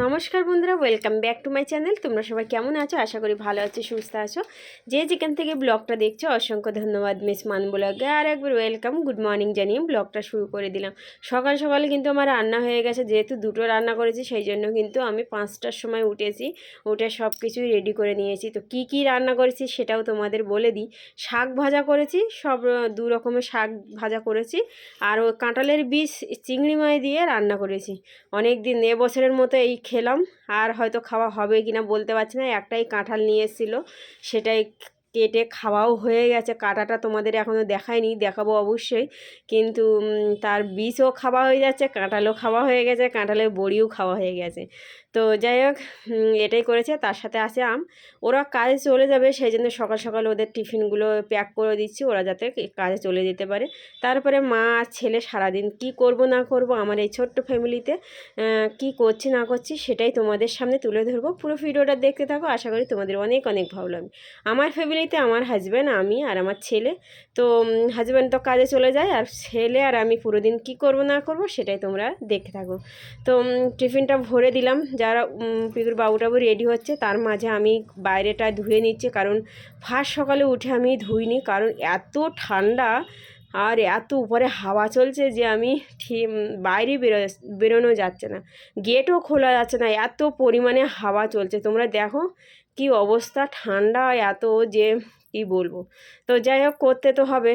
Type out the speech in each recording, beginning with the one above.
নমস্কার বন্ধুরা welcome back to my channel তোমরা সবাই কেমন আছো? আশা করি ভালো আছো, সুস্থ আছো। যে যেখান থেকে ব্লগটা দেখছ, অসংখ্য ধন্যবাদ মিস মান ব্লগে আর একবার ওয়েলকাম গুড মর্নিং জানিয়ে ব্লগটা শুরু করে দিলাম। সকাল সকালে কিন্তু আমার রান্না হয়ে গেছে, যেহেতু দুটো রান্না করেছি, সেই জন্য কিন্তু আমি পাঁচটার সময় উঠেছি, উঠে সব কিছুই রেডি করে নিয়েছি। তো কি কি রান্না করেছি সেটাও তোমাদের বলে দিই। শাক ভাজা করেছি, সব দু রকমের শাক ভাজা করেছি। আর ওই কাঁঠালের বীজ চিংড়ি মাছ দিয়ে রান্না করেছি। অনেক দিন এবছরের মতো এই খেলাম। আর হয়তো খাওয়া হবে কি না বলতে পারছি না। একটাই কাঁঠাল নিয়ে এসেছিল। সেটাই কেটে খাওয়াও হয়ে গেছে। কাঁটাটা তোমাদের এখনও দেখায়নি দেখাবো অবশ্যই। কিন্তু তার বিষও খাওয়া হয়ে যাচ্ছে, কাঁঠালও খাওয়া হয়ে গেছে, কাঁঠালের বড়িও খাওয়া হয়ে গেছে। তো যাই হোক এটাই করেছে। তার সাথে আছে আম। ওরা কাজে চলে যাবে, সেই জন্য সকাল সকাল ওদের টিফিনগুলো প্যাক করে দিচ্ছি। ওরা যাতে কাজে চলে যেতে পারে। তারপরে মা আর ছেলে সারাদিন কি করব না করব, আমার এই ছোট্ট ফ্যামিলিতে কি করছি না করছি, সেটাই তোমাদের সামনে তুলে ধরবো। পুরো ভিডিওটা দেখতে থাকো। আশা করি তোমাদের অনেক অনেক ভালো লাগবে। আমার ফ্যামিলিতে আমার হাজব্যান্ড আমি আর আমার ছেলে। তো হাজব্যান্ড তো কাজে চলে যায়। আর ছেলে আর আমি পুরো দিন কী করব না করব, সেটাই তোমরা দেখতে থাকো। তো টিফিনটা ভরে দিলাম। যারা পিকুর বাবুটাবু রেডি হচ্ছে, তার মাঝে আমি বাইরেটা ধুয়ে নিচ্ছি। কারণ ফার্স্ট সকালে উঠে আমি ধুইনি, কারণ এত ঠান্ডা আর এত উপরে হাওয়া চলছে যে আমি ঠিক বাইরে বেরো, বেরোনো যাচ্ছে না। গেটও খোলা যাচ্ছে না, এত পরিমাণে হাওয়া চলছে। তোমরা দেখো কি অবস্থা ঠান্ডা, এত যে, কি বলব? তো যাই হোক, করতে তো হবে।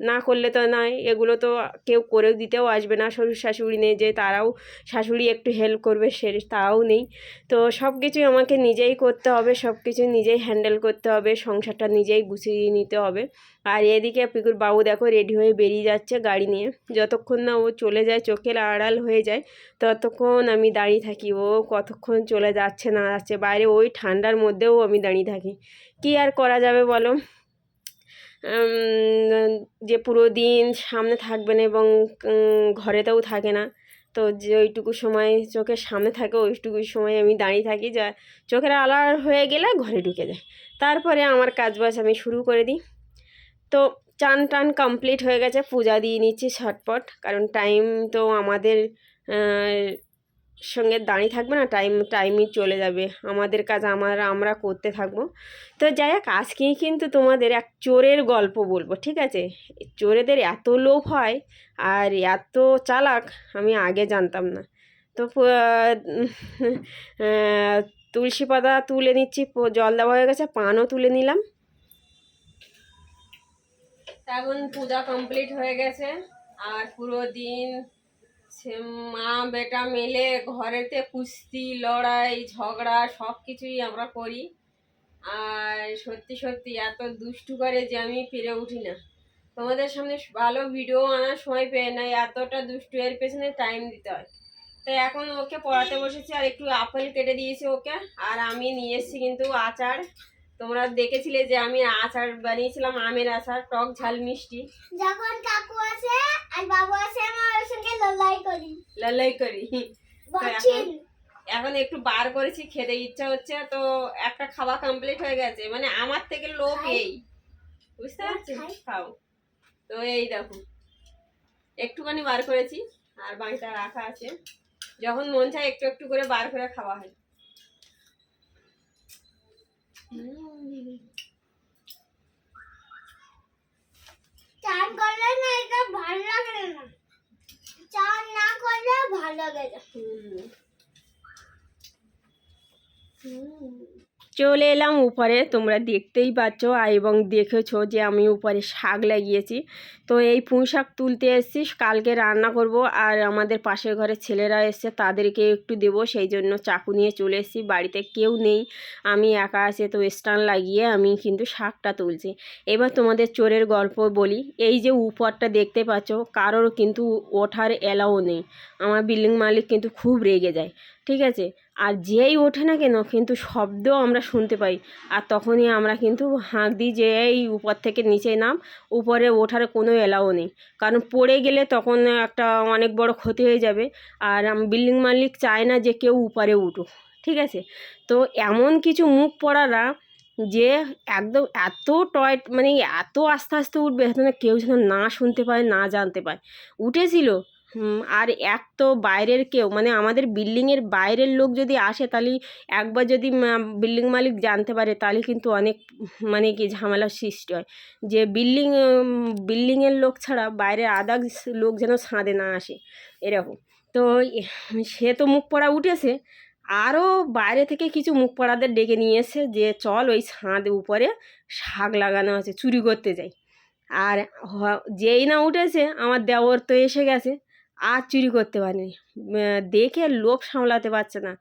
না করলে তো নয়। এগুলো তো কেউ করে দিতেও আসবে না। শ্বশুর শাশুড়ি নেই যে তারাও শাশুড়ি একটু হেল্প করবে সে তাও নেই। তো সব কিছুই আমাকে নিজেই করতে হবে সব কিছু নিজেই হ্যান্ডেল করতে হবে, সংসারটা নিজেই গুছিয়ে নিতে হবে। আর এদিকে পিকুর বাবু দেখো রেডি হয়ে বেরিয়ে যাচ্ছে গাড়ি নিয়ে। যতক্ষণ না ও চলে যায়, চোখের আড়াল হয়ে যায়, ততক্ষণ আমি দাঁড়িয়ে থাকি। ও কতক্ষণ চলে যাচ্ছে না যাচ্ছে, বাইরে ওই ঠান্ডার মধ্যেও আমি দাঁড়িয়ে থাকি। কি আর করা যাবে বলো? যে পুরো দিন সামনে থাকবে না এবং ঘরেতেও থাকে না। তো যে ওইটুকু সময় চোখের সামনে থাকে, ওইটুকু সময় আমি দাঁড়িয়ে থাকি যা চোখের আলার হয়ে গেলে ঘরে ঢুকে যায়। তারপরে আমার কাজবাজ আমি শুরু করে দিই। তো চান টান কমপ্লিট হয়ে গেছে, পূজা দিয়ে নিচ্ছি ছটপট কারণ টাইম তো আমাদের সঙ্গে দাঁড়িয়ে থাকবে না টাইম টাইমই চলে যাবে। আমাদের কাজ আমার, আমরা করতে থাকব। তো যাই হোক, আজকেই কিন্তু তোমাদের এক চোরের গল্প বলব, ঠিক আছে? চোরেদের এত লোভ হয় আর এত চালাক, আমি আগে জানতাম না। তো তুলসী পাতা তুলে নিচ্ছি জল দেওয়া হয়ে গেছে, পানও তুলে নিলাম। এখন পূজা কমপ্লিট হয়ে গেছে, আর পুরো দিন মা, বেটা মিলে ঘরেতে কুস্তি, লড়াই, ঝগড়া সব কিছুই আমরা করি। আর সত্যি সত্যি এত দুষ্টু করে যে আমি পেরে উঠি না। তোমাদের সামনে ভালো ভিডিও আনার সময় পেয়ে না, এতটা দুষ্টু। এর পেছনে টাইম দিতে হয়। তো এখন ওকে পড়াতে বসেছি আর একটু আপেল কেটে দিয়েছি ওকে। আর আমি নিয়ে এসেছি কিন্তু আচার। তোমরা দেখেছিলে যে আমি আচার বানিয়েছিলাম আমের আচার টক ঝাল মিষ্টি। যখন কাকু আসে আর বাবু আসে আমার ওর সঙ্গে লড়াই করি। লালাই করি। এখন একটু বার করেছি খেতে ইচ্ছা হচ্ছে তো একটা খাওয়া কমপ্লিট হয়ে গেছে। মানে আমার থেকে লোক এই। বুঝতে পারছিস খাই। খাও। তো এই দেখো। একটুখানি বার করেছি আর বাকিটা রাখা আছে। যখন মন চায় একটু একটু করে বার করে খাওয়া হয়। চান করলে না এটা ভালো লাগে না। চান না করলে ভালো লাগে না। হুম। চলে এলাম উপরে। তোমরা দেখতেই পাচ্ছ এবং দেখেছ যে আমি উপরে শাক লাগিয়েছি। তো এই পুঁই শাক তুলতে এসেছি, কালকে রান্না করব আর আমাদের পাশের ঘরে ছেলেরা এসছে, তাদেরকে একটু দেবো। সেই জন্য চাকু নিয়ে চলে এসেছি, বাড়িতে কেউ নেই। আমি একা আছে, তো স্টান লাগিয়ে আমি কিন্তু শাকটা তুলছি। এবার তোমাদের চোরের গল্প বলি। এই যে উপরটা দেখতে পাচ্ছ, কারোর কিন্তু ওঠার এলাও নেই। আমার বিল্ডিং মালিক কিন্তু খুব রেগে যায়। ঠিক আছে? আর যেই ওঠে না কেন কিন্তু শব্দ আমরা শুনতে পাই। আর তখনই আমরা কিন্তু হাঁক দিই যে, এই উপর থেকে নিচে নাম। উপরে ওঠার কোনো এলাও নেই। কারণ পড়ে গেলে তখন একটা অনেক বড় ক্ষতি হয়ে যাবে। আর বিল্ডিং মালিক চায় না যে কেউ উপরে উঠুক। ঠিক আছে? তো এমন কিছু মুখ পড়ারা যে একদম এত টয় মানে এত আস্তে আস্তে উঠবে না কেউ যেন না শুনতে পায়, না জানতে পায়। উঠেছিল। আর এক তো বাইরের কেউ মানে আমাদের বিল্ডিংয়ের বাইরের লোক যদি আসে, তাহলে একবার যদি বিল্ডিং মালিক জানতে পারে, তাহলে কিন্তু অনেক মানে কি ঝামেলার সৃষ্টি হয়। যে বিল্ডিং বিল্ডিংয়ের লোক ছাড়া বাইরের আদার্স লোক যেন ছাদে না আসে, এরকম। তো সে তো মুখ পড়া উঠেছে, আরও বাইরে থেকে কিছু মুখ পড়াদের ডেকে নিয়ে এসে যে চল ওই ছাদ উপরে শাক লাগানো আছে, চুরি করতে যাই। আর যেই না উঠেছে, আমার দেওর তো এসে গেছে। আর চুরি করতে পারেনি। দেখে লোভ সামলাতে পারছে না।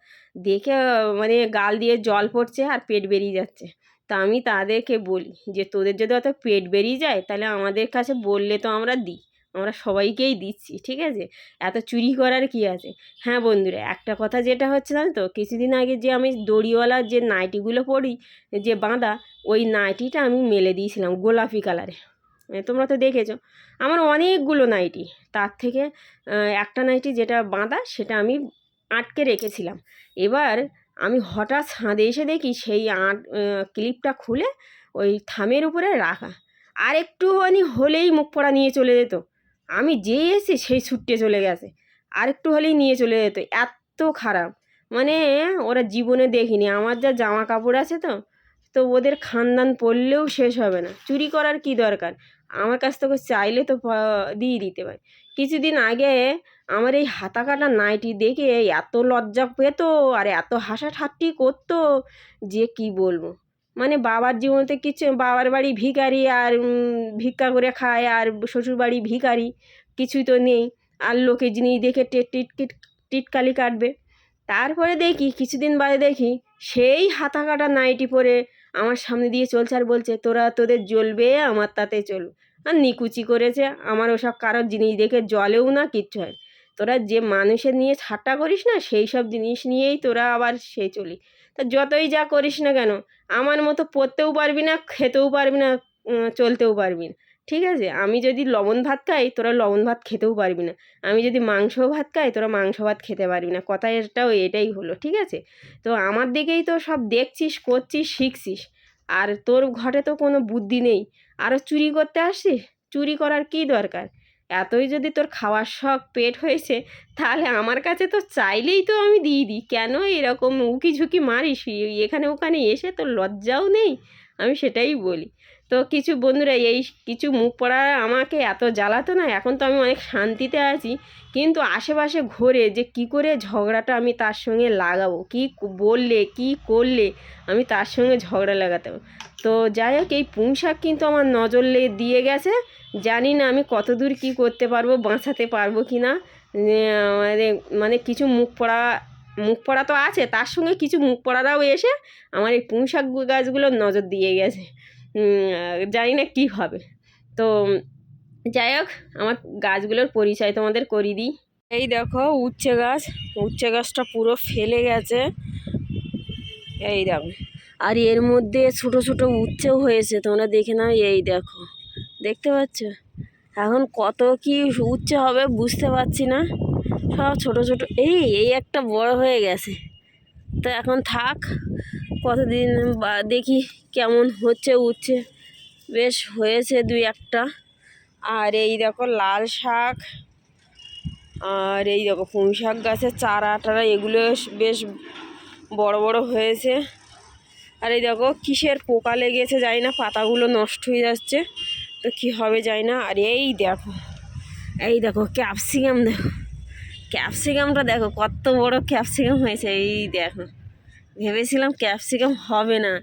দেখে মানে গাল দিয়ে জল পড়ছে আর পেট বেরিয়ে যাচ্ছে। তা আমি তাদেরকে বলি যে, তোদের যদি অত পেট বেরিয়ে যায়, তাহলে আমাদের কাছে বললে তো আমরা দিই। আমরা সবাইকেই দিচ্ছি, ঠিক আছে? এত চুরি করার কি আছে? হ্যাঁ বন্ধুরা, একটা কথা যেটা হচ্ছে জানো তো, কিছুদিন আগে যে আমি দড়িওয়ালা যে নাইটিগুলো পরি, যে বাঁধা, ওই নাইটিটা আমি মেলে দিয়েছিলাম গোলাপি কালারে তোমরা তো দেখেছ। আমার অনেকগুলো নাইটি, তার থেকে একটা নাইটি যেটা বাঁধা সেটা আমি আটকে রেখেছিলাম। এবার আমি হঠাৎ ছাদে এসে দেখি সেই আট ক্লিপটা খুলে ওই থামের উপরে রাখা। আর একটুখানি হলেই মুখ পড়া নিয়ে চলে যেত। আমি যেই এসে সেই ছুট্টে চলে গেছে। আর একটু হলেই নিয়ে চলে যেত। এত খারাপ। মানে ওরা জীবনে দেখিনি। আমার যা জামা কাপড় আছে তো তো ওদের খানদান পড়লেও শেষ হবে না। চুরি করার কি দরকার? আমার কাছ থেকে চাইলে তো দিয়ে দিতে পারে। কিছুদিন আগে আমার এই হাতা কাটা নাইটি দেখে এত লজ্জা পেত আর এত হাসা ঠাট্টি করতো যে কি বলব? মানে বাবার জীবনতে কিছু, বাবার বাড়ি ভিখারি আর ভিক্ষা করে খায় আর শ্বশুর বাড়ি ভিখারি, কিছুই তো নেই। আর লোকে জিনিস দেখে টিট টিটকালি কাটবে। তারপরে দেখি, কিছুদিন বাদে দেখি সেই হাতা কাটা নাইটি পরে আমার সামনে দিয়ে চলছে আর বলছে, তোরা তোদের জ্বলবে, আমার তাতে চলবে। আর নিকুচি করেছে। আমার ওসব কারোর জিনিস দেখে জলেও না, কিচ্ছু হয় তোরা যে মানুষের নিয়ে ঠাট্টা করিস না, সেই সব জিনিস নিয়েই তোরা আবার সে চলি। তা যতই যা করিস না কেন, আমার মতো পরতেও পারবি না, খেতেও পারবি না চলতেও পারবি না। ঠিক আছে? আমি যদি লবণ ভাত খাই, তোরা লবণ ভাত খেতেও পারবি না। আমি যদি মাংস ভাত খাই, তোরা মাংস ভাত খেতে পারবি না। কথা এটাও এটাই হলো, ঠিক আছে? তো আমার দিকেই তো সব দেখছিস, করছিস, শিখছিস। আর তোর ঘরে তো কোনো বুদ্ধি নেই। আরও চুরি করতে আসছিস চুরি করার কী দরকার? এতই যদি তোর খাওয়ার শখ পেট হয়েছে, তাহলে আমার কাছে তো চাইলেই তো আমি দিয়ে দিই। কেন এরকম উকি ঝুঁকি মারিস? এখানে ওখানে এসে তোর লজ্জাও নেই? আমি সেটাই বলি। তো কিছু বন্ধুরা, এই কিছু মুখ পড়া আমাকে এত জ্বালাতো না, এখন তো আমি অনেক শান্তিতে আছি। কিন্তু আশেপাশে ঘোরে যে কি করে ঝগড়াটা আমি তার সঙ্গে লাগাবো? কি বললে, কি করলে আমি তার সঙ্গে ঝগড়া লাগাতে। তো যাই হোক, এই পুঁই শাক কিন্তু আমার নজর লে- দিয়ে গেছে। জানি না আমি কত দূর কী করতে পারব, বাঁচাতে পারব কি না। মানে কিছু মুখ পড়া মুখ পড়া তো আছে, তার সঙ্গে কিছু মুখ পড়ারাও এসে আমার এই পুঁই শাক গাছগুলো নজর দিয়ে গেছে। জানি না কী হবে। তো যাই হোক, আমার গাছগুলোর পরিচয় তোমাদের করিয়ে দিই। এই দেখো উচ্ছে গাছ, উচ্ছে গাছটা পুরো ফেলে গেছে। এই দেখো। আর এর মধ্যে ছোট ছোট উচ্ছেও হয়েছে, তোমরা দেখে নাও, এই দেখো। দেখতে পাচ্ছ? এখন কত কি উচ্ছে হবে বুঝতে পারছি না। সব ছোট ছোট, এই এই একটা বড় হয়ে গেছে। তো এখন থাক, কতদিন বা দেখি কেমন হচ্ছে উচ্ছে। বেশ হয়েছে দুই একটা। আর এই দেখো লাল শাক, আর এই দেখো পুঁই শাক গাছের চারা টারা, এগুলো বেশ বড় বড় হয়েছে। আর এই দেখো, কিসের পোকা লেগেছে জানি না পাতাগুলো নষ্ট হয়ে যাচ্ছে। তো কি হবে জানি না আর এই দেখো এই দেখো ক্যাপসিকাম দেখো। ক্যাপসিকামটা দেখো, কত বড় ক্যাপসিকাম হয়েছে। এই দেখো, ভেবেছিলাম ক্যাপসিকাম হবে না।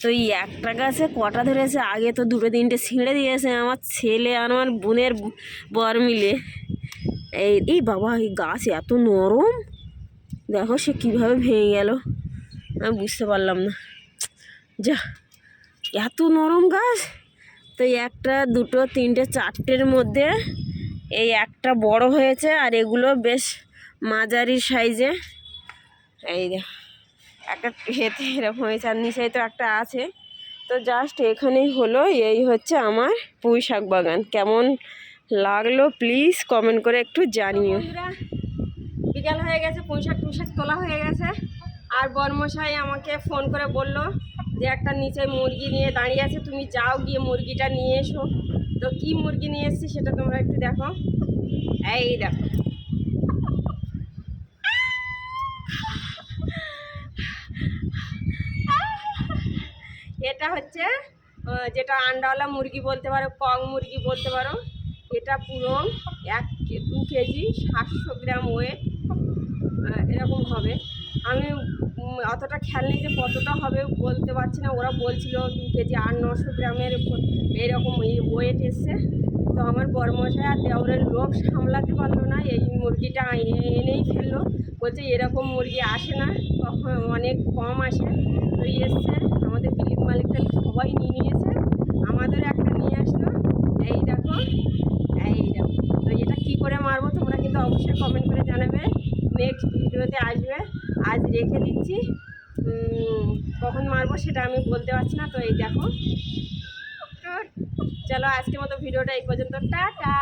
তো এই একটা গাছে কটা ধরেছে? আগে তো দুটো তিনটে ছিঁড়ে দিয়েছে আমার ছেলে আর আমার বোনের বর মিলে। এই এই বাবা, এই গাছ এত নরম। দেখো সে কীভাবে ভেঙে গেল। আমি বুঝতে পারলাম না। যা, এত নরম গাছ। তো একটা, দুটো, তিনটে, চারটের মধ্যে এই একটা বড় হয়েছে আর এগুলো বেশ মাঝারি সাইজে। এই একটা হেতে এরকম হয়েছে আর নিচে তো একটা আছে। তো জাস্ট এখানেই হলো, এই হচ্ছে আমার পুঁই শাক বাগান। কেমন লাগল প্লিজ কমেন্ট করে একটু জানিও। বিকাল হয়ে গেছে, পুঁই শাক টুই শাক তোলা হয়ে গেছে। আর বর্মশাই আমাকে ফোন করে বলল যে একটা নিচে মুরগি নিয়ে দাঁড়িয়ে আছে, তুমি যাও গিয়ে মুরগিটা নিয়ে এসো। তো কি মুরগি নিয়ে এসছি সেটা তোমরা একটু দেখো। এই দেখো। এটা হচ্ছে যেটা আন্ডাওয়ালা মুরগি বলতে পারো, কং মুরগি বলতে পারো, এটা পুরো এক দু কেজি, সাতশো গ্রাম ওয়েট এরকম হবে। আমি অতটা খেয়াল নেই যে কতটা হবে বলতে পারছি না। ওরা বলছিল দু কেজি আট নশো গ্রামের এরকম ওয়েট এসছে। তো আমার বড়মশাই আর দেওরের লোভ সামলাতে পারল না। এই মুরগিটা এনেই ফেলল বলছে এরকম মুরগি আসে না কখন অনেক কম আসে। তো এসছে, আমাদের বিলিপ মালিকটা সবাই নিয়ে নিয়েছে। আমাদের একটা নিয়ে আসলো। এই দেখো এই দেখো। তো এটা কী করে মারবো তোমরা কিন্তু অবশ্যই কমেন্ট করে জানাবে। নেক্সট ভিডিওতে আসবে। আজ রেখে দিচ্ছি। কখন মারবো সেটা আমি বলতে পারছি না, তো এই দেখো। চলো আজকের মতো ভিডিওটা এই পর্যন্ত। টাটা!